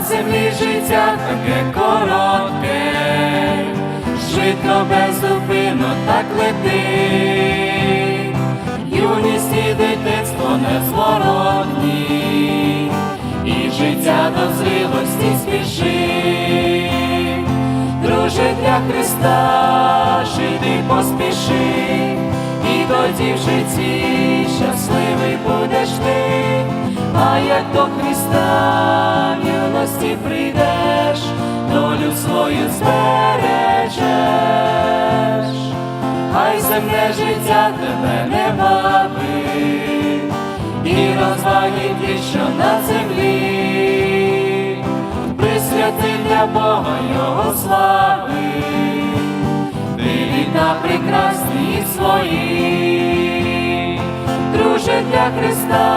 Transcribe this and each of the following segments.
землі життя таке коротке, швидко беззупинно так летить, юність і дитинство незворотні, і життя до зрілості спішить, друже для Христа, жити поспіши, і тоді в житті щасливий будеш ти, а як до Христа збережеш, хай земне життя тебе не бавить, і розваги ті, що на землі, присвяти для Бога Його слави, ти літа прекрасні свої, друже для Христа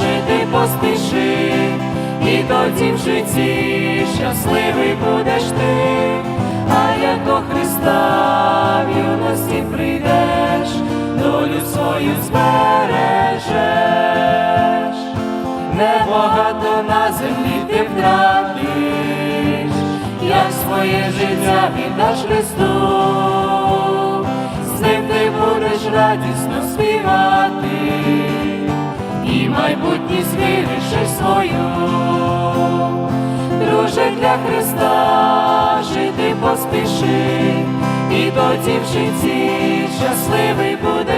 жити поспіши, і тоді в житті щасливий будеш ти, свою збережеш, небагато на землі ти втратиш, як своє життя віддаш Христу, з ним ти будеш радісно співати, і майбутність вирішиш свою, друже для Христа жити поспіши, і тоді в житті щасливий а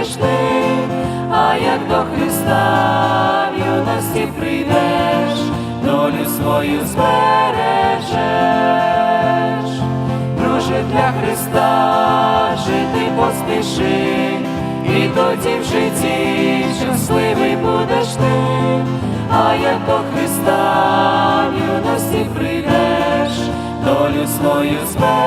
як до Христа в юності прийдеш, долю свою збережеш, друже для Христа жити поспіши, і тоді в житті щасливий будеш ти, а як до Христа в юності прийдеш, долю свою збережеш.